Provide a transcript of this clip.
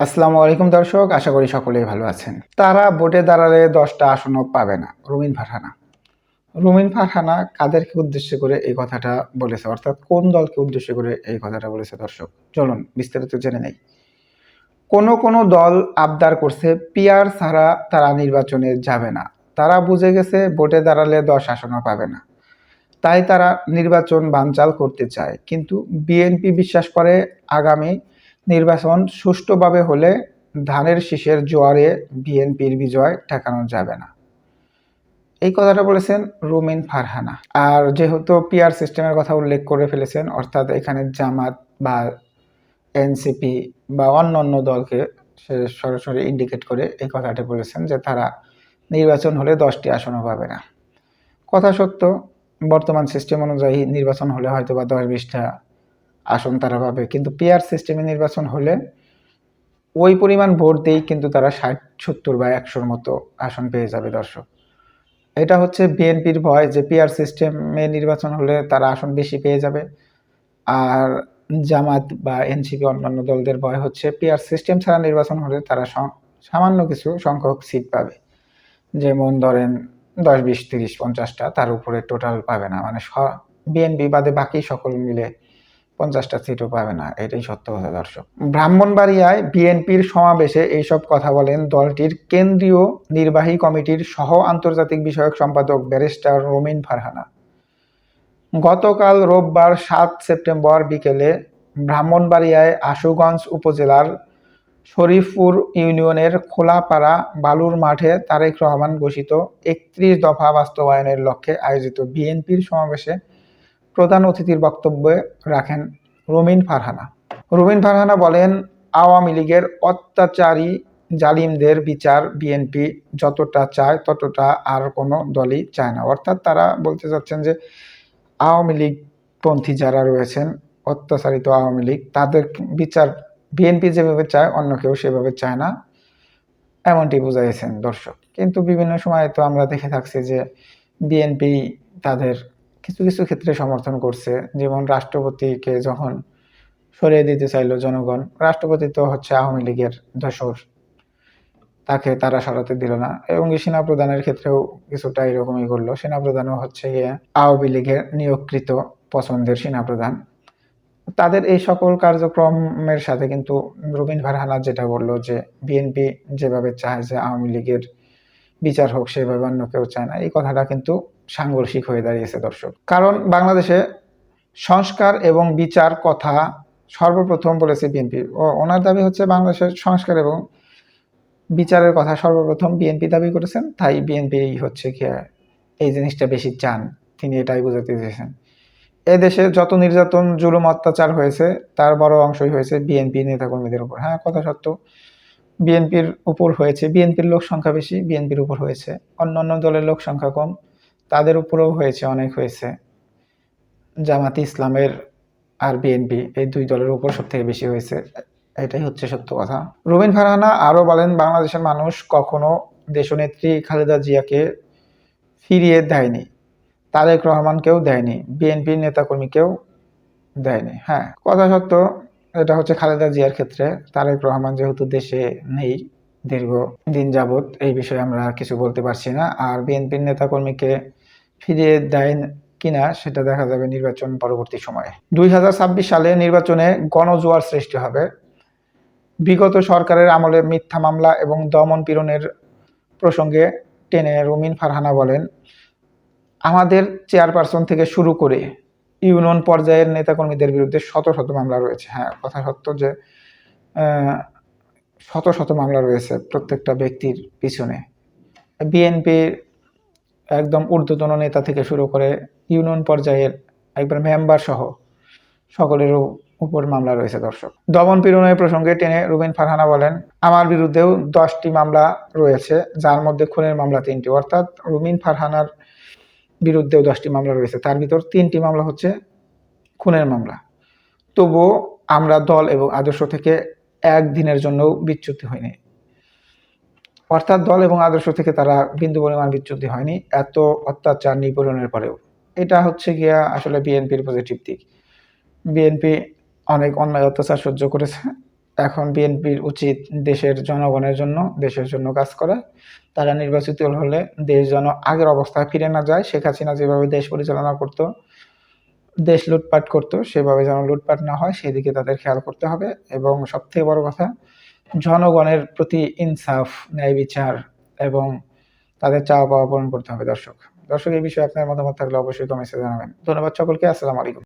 আসসালামু আলাইকুম দর্শক, আশা করি সকলেই ভালো আছেন। তারা ভোটে দাঁড়ালে দশটা আসনও পাবে না, রুমিন ফারহানা। রুমিন ফারহানা কাদেরকে উদ্দেশ্য করে এই কথাটা বলেছে? অর্থাৎ কোন দলকে উদ্দেশ্য করে এই কথাটা বলেছে দর্শক? চলুন, বিস্তারিত জেনে নেই। কোন কোন দল আবদার করছে পিয়ার ছাড়া তারা নির্বাচনে যাবে না। তারা বুঝে গেছে ভোটে দাঁড়ালে দশ আসনও পাবে না। তাই তারা নির্বাচন বানচাল করতে চায়। কিন্তু বিএনপি বিশ্বাস করে আগামী নির্বাচন সুষ্ঠুভাবে হলে ধানের শীষের জোয়ারে বিএনপির বিজয় ঠেকানো যাবে না। এই কথাটা বলেছেন রুমিন ফারহানা। আর যেহেতু পিআর সিস্টেমের কথা উল্লেখ করে ফেলেছেন, অর্থাৎ এখানে জামাত বা এনসিপি বা অন্য অন্য দলকে সে সরাসরি ইন্ডিকেট করে এই কথাটি বলেছেন যে তারা নির্বাচন হলে দশটি আসনও পাবে না। কথা সত্য, বর্তমান সিস্টেম অনুযায়ী নির্বাচন হলে হয়তো বা দশ বিশটা আসন তারা পাবে। কিন্তু পেয়ার সিস্টেমে নির্বাচন হলে ওই পরিমাণ ভোট দিয়েই কিন্তু তারা ষাট, সত্তর বা একশোর মতো আসন পেয়ে যাবে দর্শক। এটা হচ্ছে বিএনপির ভয় যে পিআর সিস্টেমে নির্বাচন হলে তারা আসন বেশি পেয়ে যাবে। আর জামাত বা এনসিপি অন্যান্য দলদের ভয় হচ্ছে পিআর সিস্টেম ছাড়া নির্বাচন হলে তারা সামান্য কিছু সংখ্যক সিট পাবে। যেমন ধরেন দশ, বিশ, তিরিশ, পঞ্চাশটা তার উপরে টোটাল পাবে না। মানে বিএনপি বাদে বাকি সকল মিলে পঞ্চাশটা সিটও পাবে না, এটাই সত্য কথা দর্শক। ব্রাহ্মণবাড়িয়ায় বিএনপির সমাবেশে এইসব কথা বলেন দলটির কেন্দ্রীয় নির্বাহী কমিটির সহ আন্তর্জাতিক বিষয়ক সম্পাদক ব্যারিস্টার রোমিন ফারহানা। গতকাল রোববার সাত সেপ্টেম্বর বিকেলে ব্রাহ্মণবাড়িয়ায় আশুগঞ্জ উপজেলার শরীফপুর ইউনিয়নের খোলাপাড়া বালুর মাঠে তারেক রহমান ঘোষিত একত্রিশ দফা বাস্তবায়নের লক্ষ্যে আয়োজিত বিএনপির সমাবেশে প্রধান অতিথির বক্তব্যে রাখেন রুমিন ফারহানা। রুমিন ফারহানা বলেন, আওয়ামী লীগের অত্যাচারী জালিমদের বিচার বিএনপি যতটা চায় ততটা আর কোনো দলই চায় না। অর্থাৎ তারা বলতে চাচ্ছেন যে, আওয়ামী লীগ পন্থী যারা রয়েছেন, অত্যাচারিত আওয়ামী লীগ, তাদের বিচার বিএনপি যেভাবে চায়, অন্য কেউ সেভাবে চায় না। এমনটি বুঝাইছেন দর্শক। কিন্তু বিভিন্ন সময় তো আমরা দেখে থাকছি যে, বিএনপি তাদের কিছু কিছু ক্ষেত্রে সমর্থন করছে। যেমন রাষ্ট্রপতিকে যখন সরিয়ে দিতে চাইলো জনগণ, রাষ্ট্রপতি তো হচ্ছে আওয়ামী লীগের দশর তাকে তারা সরাতে দিল না। এবং সেনা প্রধানের ক্ষেত্রেও কিছুটা এরকমই করল সেনা প্রধানও হচ্ছে গিয়ে আওয়ামী লীগের নিয়োগকৃত পছন্দের সেনা প্রধান তাদের এই সকল কার্যক্রমের সাথে কিন্তু রুবিন ফারহানা যেটা বলল যে, বিএনপি যেভাবে চায় যে আওয়ামী লীগের বিচার হোক, সেভাবে অন্য কেউ চায় না। এই কথাটা কিন্তু সাংঘর্ষিক হয়ে দাঁড়িয়েছে দর্শক। কারণ বাংলাদেশে সংস্কার এবং বিচার কথা সর্বপ্রথম বলেছে বিএনপি। ওনার দাবি হচ্ছে বাংলাদেশের সংস্কার এবং বিচারের কথা সর্বপ্রথম বিএনপি দাবি করেছেন, তাই বিএনপি হচ্ছে কি এই জিনিসটা বেশি চান। তিনি এটাই বোঝাতে চেয়েছেন। এ দেশে যত নির্যাতন, জুলুম, অত্যাচার হয়েছে, তার বড় অংশই হয়েছে বিএনপি নেতাকর্মীদের উপর। হ্যাঁ কথা সত্য। বিএনপির উপর হয়েছে, বিএনপির লোক সংখ্যা বেশি, বিএনপির উপর হয়েছে। অন্য অন্য দলের লোক সংখ্যা কম। তাদের উপরেও হয়েছে, অনেক হয়েছে। জামাতি ইসলামের আর বিএনপি এই দুই দলের উপর সব থেকে বেশি হয়েছে। এটাই হচ্ছে সত্য কথা। রুবিন ফারহানা আরও বলেন, বাংলাদেশের মানুষ কখনো দেশনেত্রী খালেদা জিয়াকে ফিরিয়ে দেয়নি, তারেক রহমানকেও দেয়নি বিএনপির নেতাকর্মীকেও দেয়নি। হ্যাঁ কথা সত্য, এটা হচ্ছে খালেদা জিয়ার ক্ষেত্রে। তারেক রহমান যেহেতু দেশে নেই দীর্ঘ দিন যাবৎ, এই বিষয়ে আমরা কিছু বলতে পারছি না। আর বিএনপির নেতাকর্মীকে ফিরিয়ে দেয় কিনা সেটা দেখা যাবে নির্বাচন পরবর্তী সময়ে। দুই হাজার ছাব্বিশ সালে নির্বাচনে গণজোয়ার সৃষ্টি হবে। বিগত সরকারের আমলে মিথ্যা মামলা এবং দমন পীড়নের প্রসঙ্গে টেনে রুমিন ফারহানা বলেন, আমাদের চেয়ারপারসন থেকে শুরু করে ইউনিয়ন পর্যায়ের নেতাকর্মীদের বিরুদ্ধে শত শত মামলা রয়েছে। হ্যাঁ কথা সত্য যে শত শত মামলা রয়েছে প্রত্যেকটা ব্যক্তির পিছনে। বিএনপির একদম ঊর্ধ্বতন নেতা থেকে শুরু করে ইউনিয়ন পর্যায়ের একবার মেম্বার সহ সকলেরও উপর মামলা রয়েছে, দর্শক। দমন পীড়নের প্রসঙ্গে টেনে রুবিন ফারহানা বলেন, আমার বিরুদ্ধেও দশটি মামলা রয়েছে, যার মধ্যে খুনের মামলা তিনটি। অর্থাৎ রুমিন ফারহানার বিরুদ্ধেও দশটি মামলা রয়েছে। তার ভিতর তিনটি মামলা হচ্ছে খুনের মামলা। তবুও আমরা দল এবং আদর্শ থেকে একদিনের জন্যও বিচ্যুতি হয়নি অর্থাৎ দল এবং আদর্শ থেকে তারা বিন্দু পরিমাণ বিচ্যুতি হয়নি, এত অত্যাচার নিপীড়নের পরেও। এটা হচ্ছে গিয়া আসলে বিএনপির পজিটিভ দিক। বিএনপি অনেক অন্যায় অত্যাচার সহ্য করেছে। এখন বিএনপির উচিত দেশের জনগণের জন্য, দেশের জন্য কাজ করা। তারা নির্বাচিত হলে দেশ যেন আগের অবস্থায় ফিরে না যায়। শেখ হাসিনা যেভাবে দেশ পরিচালনা করত, দেশ লুটপাট করত, সেভাবে যেন লুটপাট না হয়, সেদিকে তাদের খেয়াল করতে হবে। এবং সবথেকে বড় কথা জনগণের প্রতি ইনসাফ, ন্যায় বিচার এবং তাদের চাওয়া পাওয়া পূরণ করতে হবে, দর্শক। দর্শক, এই বিষয়ে আপনার মতামত থাকলে অবশ্যই কমেন্টে জানাবেন। ধন্যবাদ সকলকে, আসসালামু আলাইকুম।